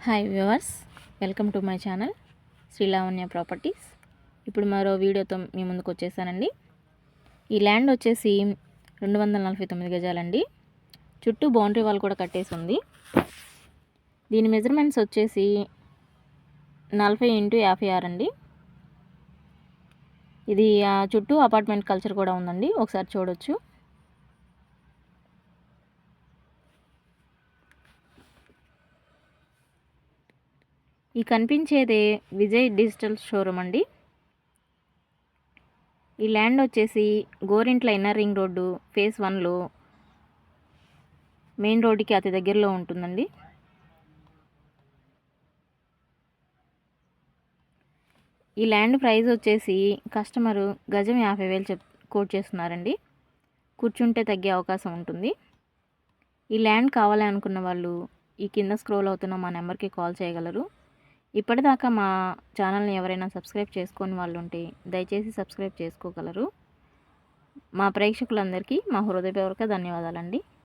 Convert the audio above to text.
Hi viewers welcome to my channel Srilavanya properties ఇప్పుడు మరో వీడియోతో మీ ముందుకు వచ్చేసానండి. ఈ ల్యాండ్ వచ్చేసి రెండు వందల నలభై తొమ్మిది గజాలండి. చుట్టూ బౌండరీ వాల్ కూడా కట్టేసి ఉంది. దీని మెజర్మెంట్స్ వచ్చేసి నలభై ఇంటూ యాభై ఆరు అండి. ఇది ఆ, చుట్టూ అపార్ట్మెంట్ కల్చర్ కూడా ఉందండి. ఒకసారి చూడొచ్చు. ఈ కనిపించేదే విజయ్ డిజిటల్ షోరూమ్ అండి. ఈ ల్యాండ్ వచ్చేసి Gorintla inner ring road phase వన్లో మెయిన్ రోడ్డుకి అతి దగ్గరలో ఉంటుందండి. ఈ ల్యాండ్ ప్రైస్ వచ్చేసి కస్టమరు గజం యాభై వేలు చెప్ కోట్ చేస్తున్నారండి. కూర్చుంటే తగ్గే అవకాశం ఉంటుంది. ఈ ల్యాండ్ కావాలి అనుకున్న వాళ్ళు ఈ కింద స్క్రోల్ అవుతున్న మా నెంబర్కి కాల్ చేయగలరు. ఇప్పటిదాకా మా ఛానల్ని ఎవరైనా సబ్స్క్రైబ్ చేసుకొని వాళ్ళు ఉంటే దయచేసి సబ్స్క్రైబ్ చేసుకోగలరు. మా ప్రేక్షకులందరికీ మా హృదయపూర్వక ధన్యవాదాలండి.